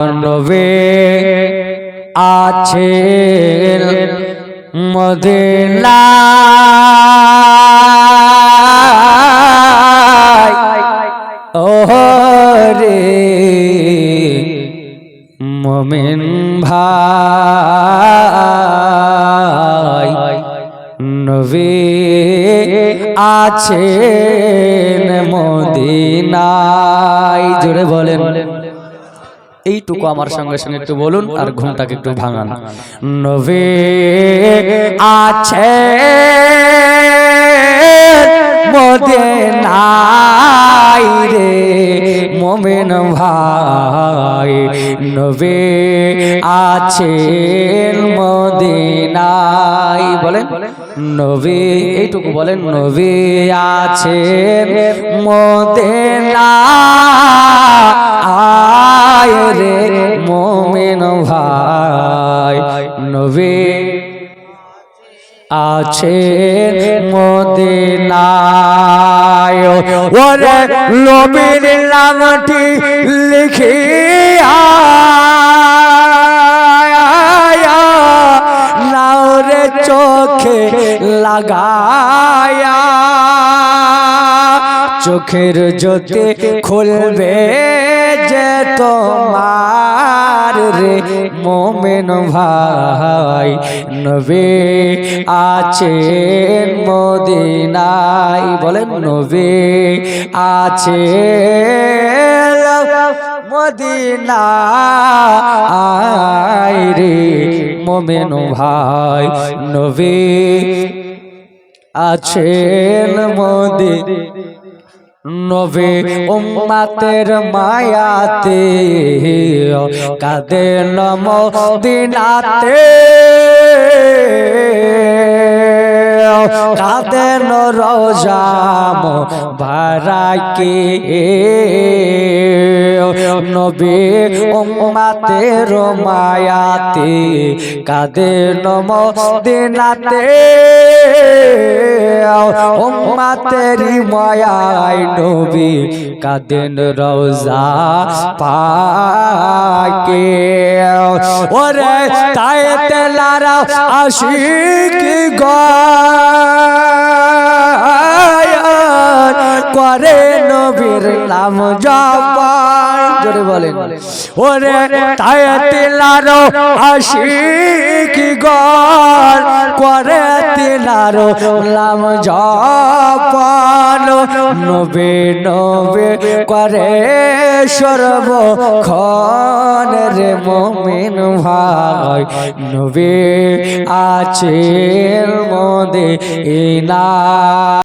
নবে আছে Medina oh রে মমিন ভাই নবী আছেন মদিনায়। জোরে বলেন। এইটুকু আমার সঙ্গে সঙ্গে একটু বলুন আর ঘুমটাকে একটু ভাঙান। নবে আছে মদিনায় রে মোমেন ভাই। নবে আছে মদিনায়। বলেন নবে এইটুকু বলেন নবে আছেন মদিনা আছে মদিনায়। ওরে নবীর নামটি লিখিয়া নাওরে চোখে লাগায়া। চোখের জ্যোতি খুলবে যে তোমার রে মোমেন ভাই, নবে আছেন মদিনাই বলেন, নবে আছে মদিনা আয় রে মোমেন ভাই, নবে আছেন মোদি নবে উম্মাতের মায়াতে কাদে নম দিনাতে কাদেন রোজাম ভারাকে নবে উম্মাতের মায়াতে কাদে নম দিনাতে উম্মাতেরি মায়ায় নবী কাদেন রোজা পাকে ওরে তাই তেলারা আশিক গায়ার করে নবীর নাম জপান জোরে বলেন। ওরে তাই তেলারো আশিক গর করে তেলারো নাম জপান নবে নবে করে সর্ব খন রে মমিন ভাই। নবে আছে মদে ইনা